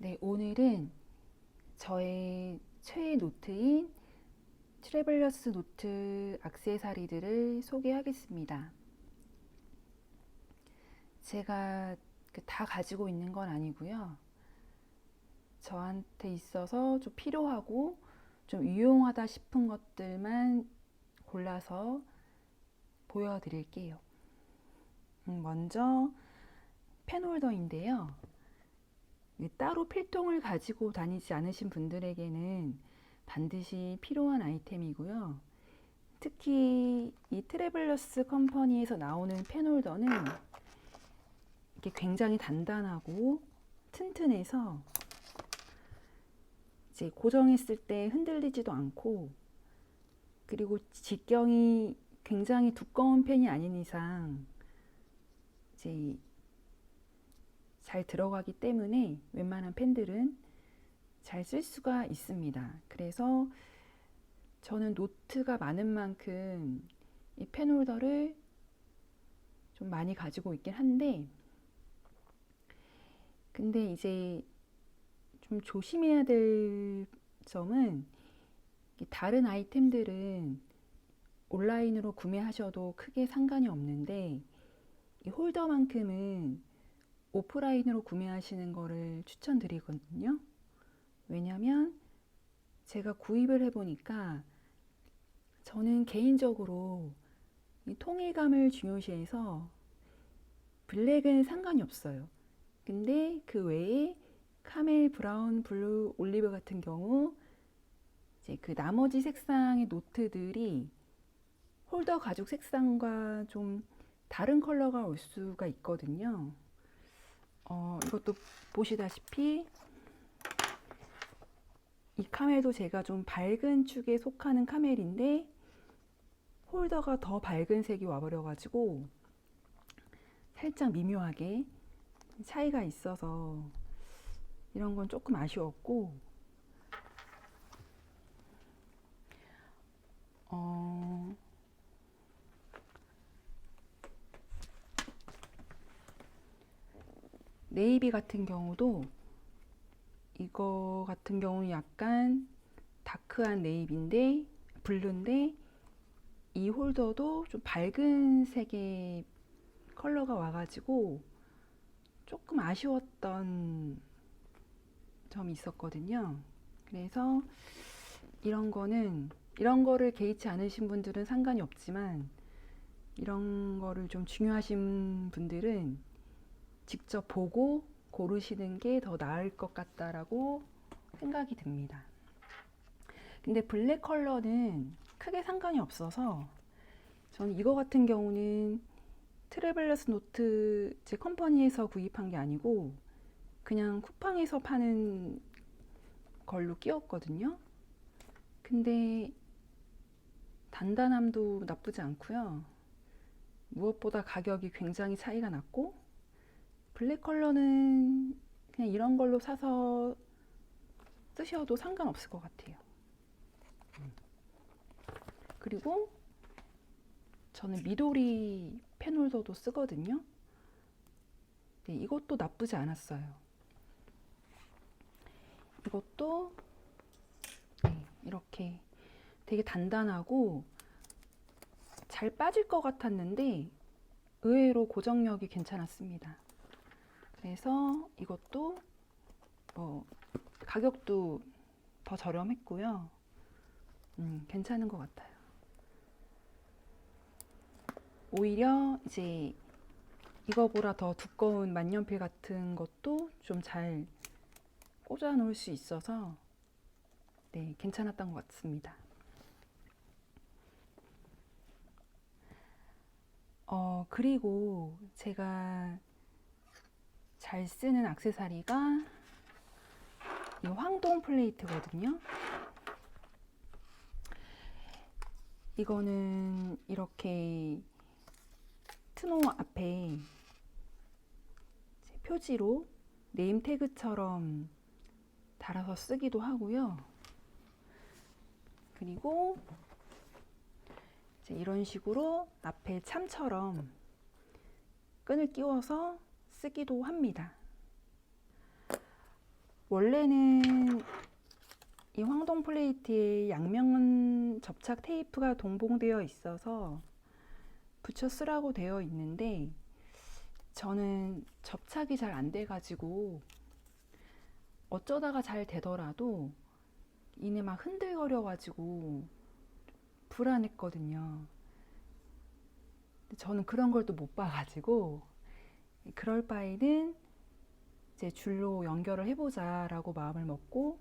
네, 오늘은 저의 최애 노트인 트래블러스 노트 액세서리들을 소개하겠습니다. 제가 그다 가지고 있는 건 아니고요. 저한테 있어서 좀 필요하고 좀 유용하다 싶은 것들만 골라서 보여드릴게요. 음, 먼저 펜홀더인데요. 이 따로 필통을 가지고 다니지 않으신 분들에게는 반드시 필요한 아이템이고요. 특히 이 트래블러스 컴퍼니에서 나오는 펜홀더는 이게 굉장히 단단하고 튼튼해서 이제 고정했을 때 흔들리지도 않고 그리고 직경이 굉장히 두꺼운 펜이 아닌 이상 이제 잘 들어가기 때문에 웬만한 펜들은 잘 쓸 수가 있습니다. 그래서 저는 노트가 많은 만큼 이 펜홀더를 좀 많이 가지고 있긴 한데 근데 이제 좀 조심해야 될 점은 이 다른 아이템들은 온라인으로 구매하셔도 크게 상관이 없는데 이 홀더만큼은 오프라인으로 구매하시는 거를 추천드리거든요. 왜냐면 제가 구입을 해보니까 저는 개인적으로 이 통일감을 중요시해서 블랙은 상관이 없어요. 근데 그 외에 카멜, 브라운, 블루, 올리브 같은 경우 이제 그 나머지 색상의 노트들이 홀더 가죽 색상과 좀 다른 컬러가 올 수가 있거든요. 어, 이것도 보시다시피 이 카멜도 제가 좀 밝은 축에 속하는 카멜인데 홀더가 더 밝은 색이 와버려가지고 살짝 미묘하게 차이가 있어서 이런 건 조금 아쉬웠고 어, 네이비 같은 경우도 이거 같은 경우는 약간 다크한 네이비인데 블루인데 이 홀더도 좀 밝은 색의 컬러가 와가지고 조금 아쉬웠던 점이 있었거든요. 그래서 이런 거는 이런 거를 개의치 않으신 분들은 상관이 없지만 이런 거를 좀 중요하신 분들은 직접 보고 고르시는 게 더 나을 것 같다라고 생각이 듭니다. 근데 블랙 컬러는 크게 상관이 없어서 저는 이거 같은 경우는 트래블러스 노트 제 컴퍼니에서 구입한 게 아니고 그냥 쿠팡에서 파는 걸로 끼웠거든요. 근데 단단함도 나쁘지 않고요. 무엇보다 가격이 굉장히 차이가 났고 블랙 컬러는 그냥 이런 걸로 사서 쓰셔도 상관없을 것 같아요. 그리고 저는 미도리 펜홀더도 쓰거든요. 네, 이것도 나쁘지 않았어요. 이것도 네, 이렇게 되게 단단하고 잘 빠질 것 같았는데 의외로 고정력이 괜찮았습니다. 그래서 이것도 뭐 가격도 더 저렴했고요. 음, 괜찮은 것 같아요. 오히려 이제 이거보다 더 두꺼운 만년필 같은 것도 좀 잘 꽂아 놓을 수 있어서 네, 괜찮았던 것 같습니다. 어, 그리고 제가 잘 쓰는 액세서리가 이 황동 플레이트거든요. 이거는 이렇게 트노 앞에 표지로 네임 태그처럼 달아서 쓰기도 하고요. 그리고 이런 식으로 앞에 참처럼 끈을 끼워서 쓰기도 합니다. 원래는 이 황동 플레이트에 양면 접착 테이프가 동봉되어 있어서 붙여 쓰라고 되어 있는데 저는 접착이 잘 안 돼가지고 어쩌다가 잘 되더라도 이내 막 흔들거려가지고 불안했거든요. 저는 그런 걸 또 못 봐가지고 그럴 바에는 이제 줄로 연결을 해보자라고 마음을 먹고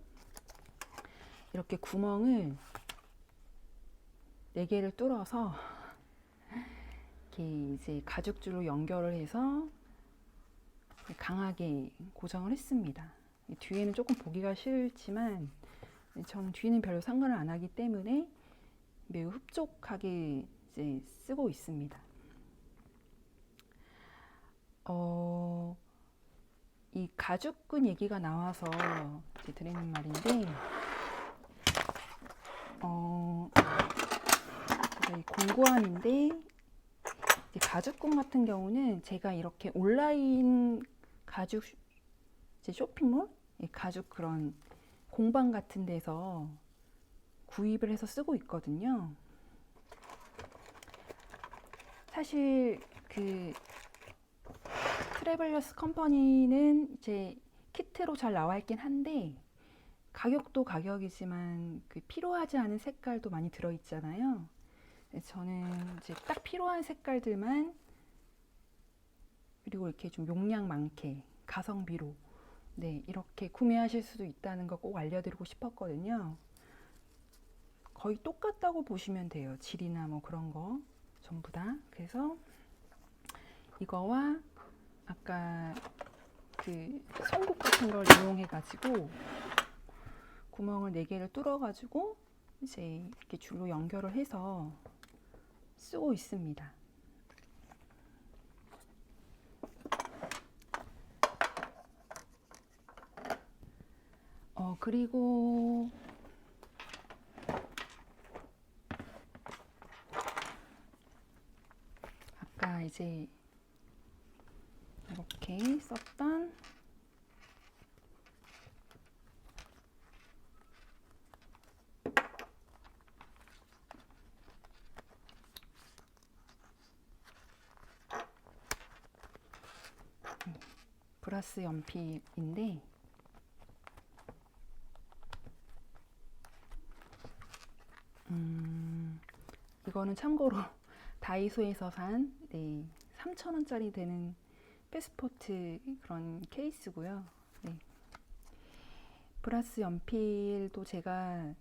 이렇게 구멍을 네 개를 뚫어서 이렇게 이제 가죽줄로 연결을 해서 강하게 고정을 했습니다. 이 뒤에는 조금 보기가 싫지만 저는 뒤는 별로 상관을 안 하기 때문에 매우 흡족하게 이제 쓰고 있습니다. 어, 이 가죽끈 얘기가 나와서 드리는 말인데, 어, 이 이제 가죽끈 같은 경우는 제가 이렇게 온라인 가죽 쇼핑몰, 이 가죽 그런 공방 같은 데서 구입을 해서 쓰고 있거든요. 사실 그 트래블러스 컴퍼니는 이제 키트로 잘 나와 있긴 한데 가격도 가격이지만 그 필요하지 않은 색깔도 많이 들어 있잖아요. 저는 이제 딱 필요한 색깔들만 그리고 이렇게 좀 용량 많게 가성비로 네 이렇게 구매하실 수도 있다는 거 꼭 알려드리고 싶었거든요. 거의 똑같다고 보시면 돼요. 질이나 뭐 그런 거 전부 다. 그래서 이거와 아까 그 송곳 같은 걸 이용해 가지고 구멍을 네 개를 뚫어 가지고 이제 이렇게 줄로 연결을 해서 쓰고 있습니다. 어 그리고 아까 이제 썼던 브라스 연필인데 음, 이거는 참고로 다이소에서 산 네, 3,000원짜리 되는 패스포트 그런 케이스고요. 네. 브라스 연필도 제가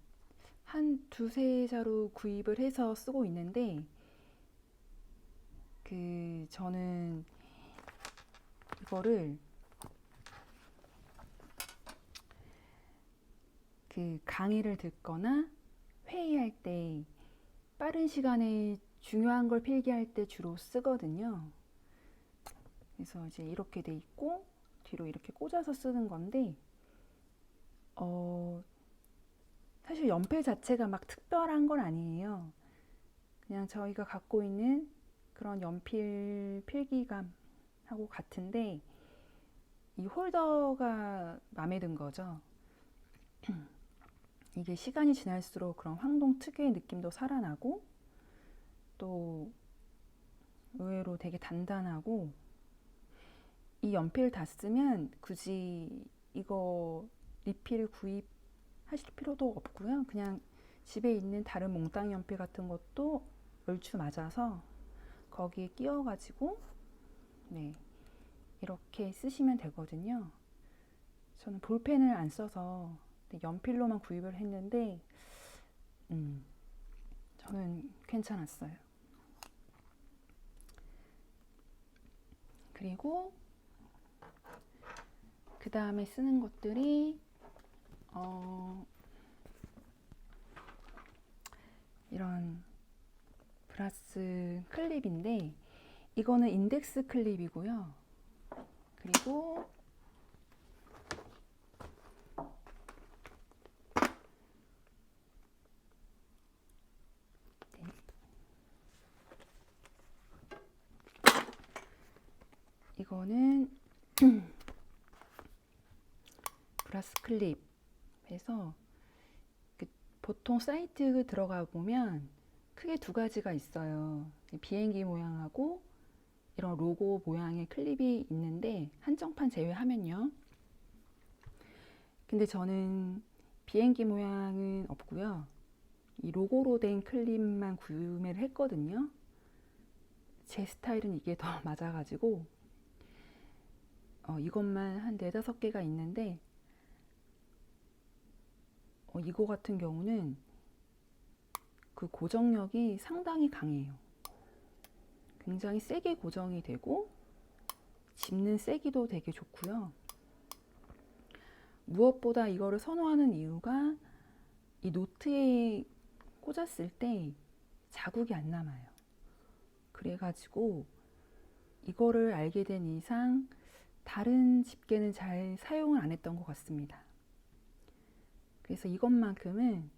한 두세 자루 구입을 해서 쓰고 있는데 그 저는 이거를 그 강의를 듣거나 회의할 때 빠른 시간에 중요한 걸 필기할 때 주로 쓰거든요. 그래서 이제 이렇게 돼 있고 뒤로 이렇게 꽂아서 쓰는 건데 어 사실 연필 자체가 막 특별한 건 아니에요. 그냥 저희가 갖고 있는 그런 연필 필기감하고 같은데 이 홀더가 마음에 든 거죠. 이게 시간이 지날수록 그런 황동 특유의 느낌도 살아나고 또 의외로 되게 단단하고 이 연필 다 쓰면 굳이 이거 리필 구입하실 필요도 없고요. 그냥 집에 있는 다른 몽땅 연필 같은 것도 얼추 맞아서 거기에 끼워가지고 네 이렇게 쓰시면 되거든요. 저는 볼펜을 안 써서 연필로만 구입을 했는데 음, 저는 괜찮았어요. 그리고 그 다음에 쓰는 것들이 어, 이런 브라스 클립인데 이거는 인덱스 클립이고요. 그리고 네. 클립 해서 그 보통 사이트 들어가 보면 크게 두 가지가 있어요. 비행기 모양하고 이런 로고 모양의 클립이 있는데 한정판 제외하면요. 근데 저는 비행기 모양은 없고요. 이 로고로 된 클립만 구매를 했거든요. 제 스타일은 이게 더 맞아가지고 어, 이것만 한 네다섯 개가 있는데 어, 이거 같은 경우는 그 고정력이 상당히 강해요. 굉장히 세게 고정이 되고 집는 세기도 되게 좋고요. 무엇보다 이거를 선호하는 이유가 이 노트에 꽂았을 때 자국이 안 남아요. 그래가지고 이거를 알게 된 이상 다른 집게는 잘 사용을 안 했던 것 같습니다. 그래서 이것만큼은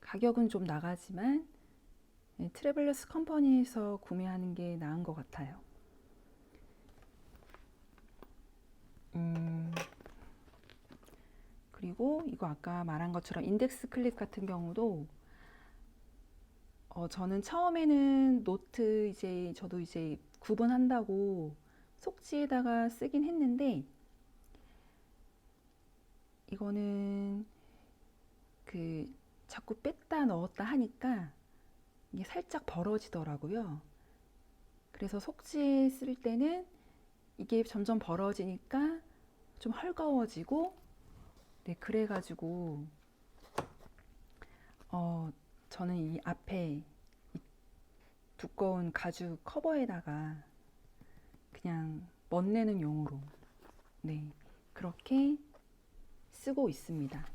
가격은 좀 나가지만 네, 트래블러스 컴퍼니에서 구매하는 게 나은 것 같아요. 음, 그리고 이거 아까 말한 것처럼 인덱스 클립 같은 경우도 어, 저는 처음에는 노트 이제 저도 이제 구분한다고 속지에다가 쓰긴 했는데 이거는 그 자꾸 뺐다 넣었다 하니까 이게 살짝 벌어지더라고요. 그래서 속지에 쓸 때는 이게 점점 벌어지니까 좀 헐거워지고 네 그래가지고 어 저는 이 앞에 이 두꺼운 가죽 커버에다가 그냥 멋내는 용으로 네 그렇게 쓰고 있습니다.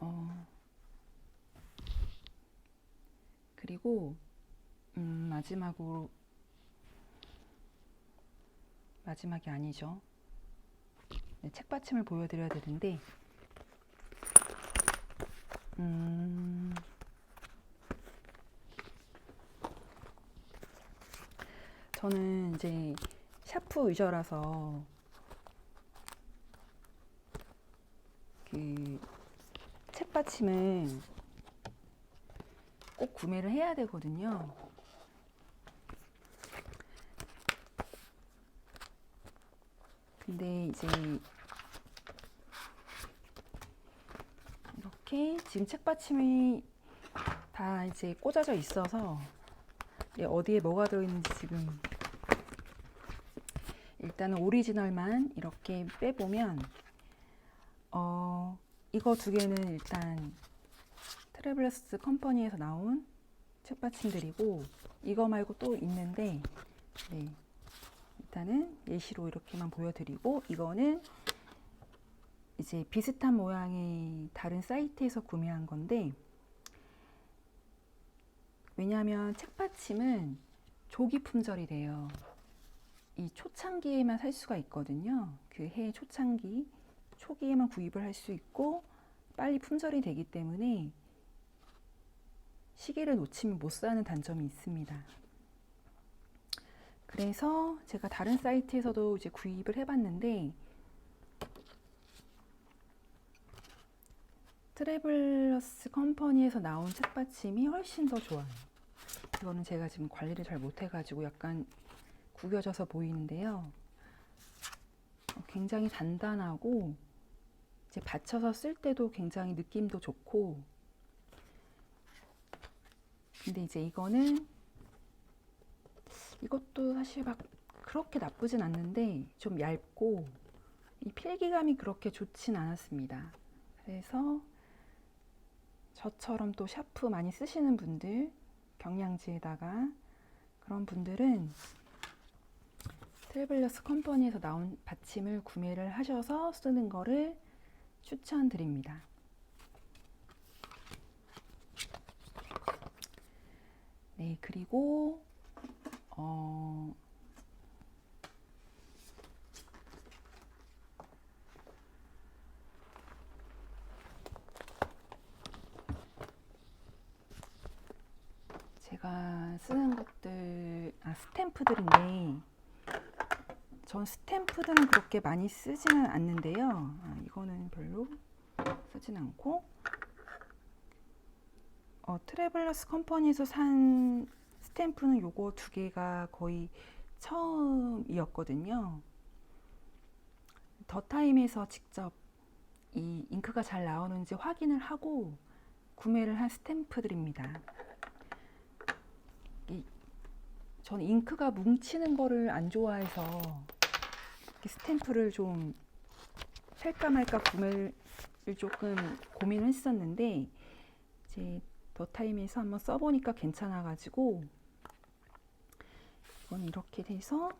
어, 그리고 음, 마지막으로 마지막이 아니죠. 네, 책받침을 보여드려야 되는데 음, 저는 이제 샤프 유저라서 그 책받침을 꼭 구매를 해야 되거든요. 근데 이제 이렇게 지금 책받침이 다 이제 꽂아져 있어서 어디에 뭐가 들어있는지 지금 일단은 오리지널만 이렇게 빼보면 어 이거 두 개는 일단 트래블러스 컴퍼니에서 나온 책받침들이고 이거 말고 또 있는데 네. 일단은 예시로 이렇게만 보여드리고 이거는 이제 비슷한 모양의 다른 사이트에서 구매한 건데 왜냐하면 책받침은 조기 품절이 돼요. 이 초창기에만 살 수가 있거든요. 그 해 초창기 초기에만 구입을 할 수 있고 빨리 품절이 되기 때문에 시기를 놓치면 못 사는 단점이 있습니다. 그래서 제가 다른 사이트에서도 이제 구입을 해봤는데 트래블러스 컴퍼니에서 나온 책받침이 훨씬 더 좋아요. 이거는 제가 지금 관리를 잘 못해가지고 약간 구겨져서 보이는데요. 어, 굉장히 단단하고 이제 받쳐서 쓸 때도 굉장히 느낌도 좋고 근데 이제 이거는 이것도 사실 막 그렇게 나쁘진 않는데 좀 얇고 이 필기감이 그렇게 좋진 않았습니다. 그래서 저처럼 또 샤프 많이 쓰시는 분들 경량지에다가 그런 분들은 트래블러스 컴퍼니에서 나온 받침을 구매를 하셔서 쓰는 거를 추천드립니다. 네, 그리고 어, 제가 쓰는 것들, 아, 스탬프들인데, 전 스탬프들은 그렇게 많이 쓰지는 않는데요. 아, 이거는 별로 쓰진 않고, 어, 트래블러스 컴퍼니에서 산 스탬프는 요거 두 개가 거의 처음이었거든요. 더 타임에서 직접 이 잉크가 잘 나오는지 확인을 하고 구매를 한 스탬프들입니다. 이, 전 잉크가 뭉치는 거를 안 좋아해서 스탬프를 좀 살까 말까 구매를 조금 고민을 했었는데 이제 더 타임에서 한번 써보니까 괜찮아가지고 이건 이렇게 돼서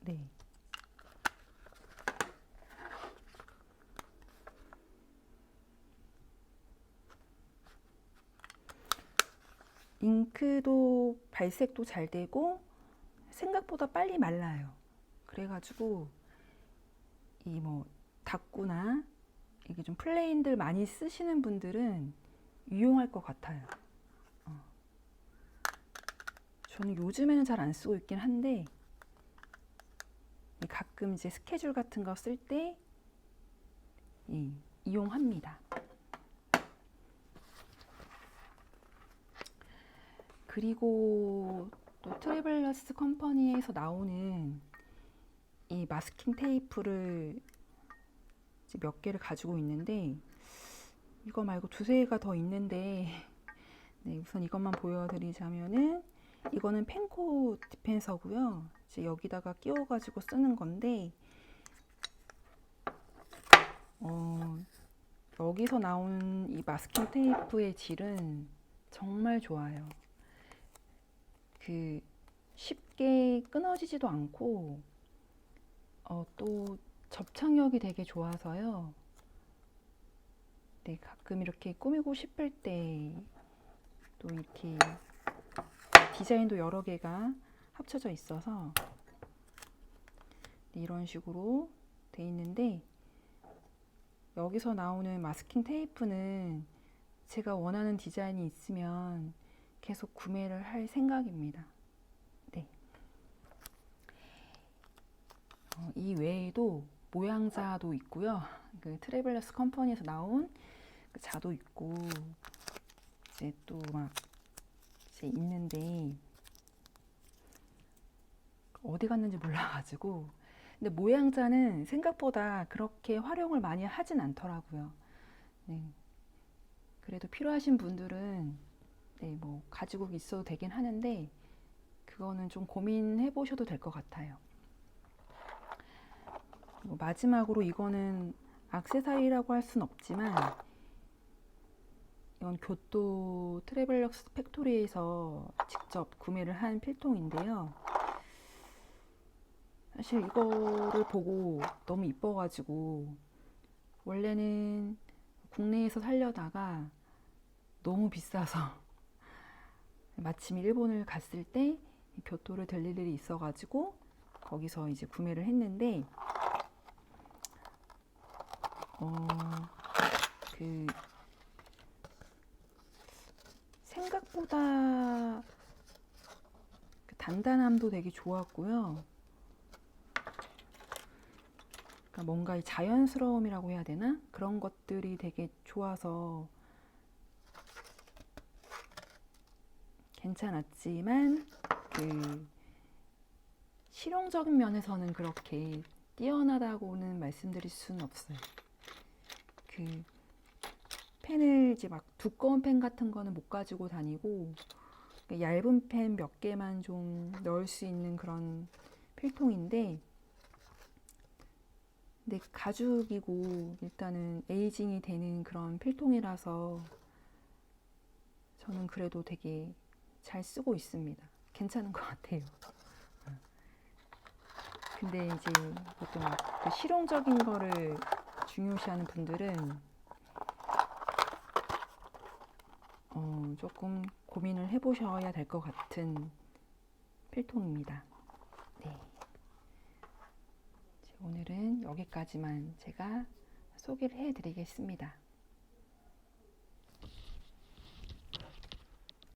네 잉크도 발색도 잘 되고 생각보다 빨리 말라요. 그래가지고 이 뭐 닦구나 이게 좀 플레인들 많이 쓰시는 분들은 유용할 것 같아요. 어. 저는 요즘에는 잘 안 쓰고 있긴 한데 가끔 이제 스케줄 같은 거 쓸 때 이용합니다. 그리고 또 트래블러스 컴퍼니에서 나오는 이 마스킹 테이프를 몇 개를 가지고 있는데 이거 말고 두세 개가 더 있는데 네, 우선 이것만 보여드리자면은 이거는 펜코 디펜서고요. 이제 여기다가 끼워가지고 쓰는 건데 어, 여기서 나온 이 마스킹 테이프의 질은 정말 좋아요. 그 쉽게 끊어지지도 않고 어, 또 접착력이 되게 좋아서요. 네, 가끔 이렇게 꾸미고 싶을 때 또 이렇게 디자인도 여러 개가 합쳐져 있어서 네, 이런 식으로 돼 있는데 여기서 나오는 마스킹 테이프는 제가 원하는 디자인이 있으면 계속 구매를 할 생각입니다. 네. 어, 이 외에도 모양자도 있고요. 그 트래블러스 컴퍼니에서 나온 그 자도 있고 이제 또 막 이제 있는데 어디 갔는지 몰라가지고 근데 모양자는 생각보다 그렇게 활용을 많이 하진 않더라고요. 네. 그래도 필요하신 분들은 네, 뭐 가지고 있어도 되긴 하는데 그거는 좀 고민해 보셔도 될 것 같아요. 뭐 마지막으로 이거는 악세사리라고 할 순 없지만 이건 교토 트래블럭스 팩토리에서 직접 구매를 한 필통인데요. 사실 이거를 보고 너무 이뻐가지고 원래는 국내에서 살려다가 너무 비싸서 마침 일본을 갔을 때 교토를 들릴 일이 있어가지고 거기서 이제 구매를 했는데 어, 그 생각보다 그 단단함도 되게 좋았고요. 그러니까 뭔가 이 자연스러움이라고 해야 되나? 그런 것들이 되게 좋아서 괜찮았지만 그 실용적인 면에서는 그렇게 뛰어나다고는 말씀드릴 수는 없어요. 그 펜을 이제 막 두꺼운 펜 같은 거는 못 가지고 다니고 얇은 펜 몇 개만 좀 넣을 수 있는 그런 필통인데 근데 가죽이고 일단은 에이징이 되는 그런 필통이라서 저는 그래도 되게 잘 쓰고 있습니다. 괜찮은 것 같아요. 근데 이제 보통 그 실용적인 거를 중요시하는 분들은 어, 조금 고민을 해보셔야 될 것 같은 필통입니다. 네. 오늘은 여기까지만 제가 소개를 해드리겠습니다.